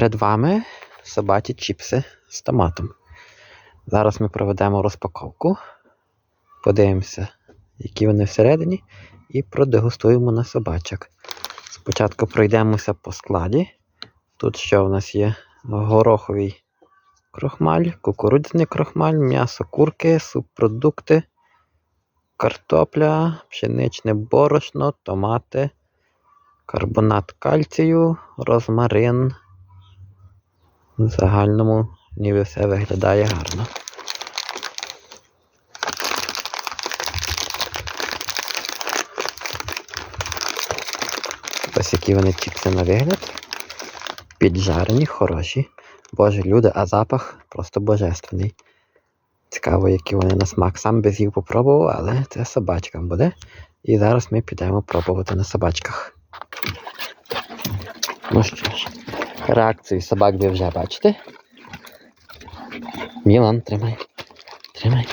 Перед вами собаті чіпси з томатом. Зараз ми проведемо розпаковку, подивимося, які вони всередині, і продегустуємо на собачок. Спочатку пройдемося по складі. Тут що в нас є гороховий крохмаль, кукурудзяний крохмаль, м'ясо курки, субпродукти, картопля, пшеничне борошно, томати, карбонат кальцію, розмарин. В загальному ніби все виглядає гарно. Ось які вони чіпси на вигляд. Піджарені, хороші. Боже, люди, а запах просто божественний. Цікаво, які вони на смак. Сам без їх попробував, але це собачкам буде. І зараз ми підемо пробувати на собачках. Ну що ж, Реакцію собак ви вже бачите. Мілан, тримай. Тримай.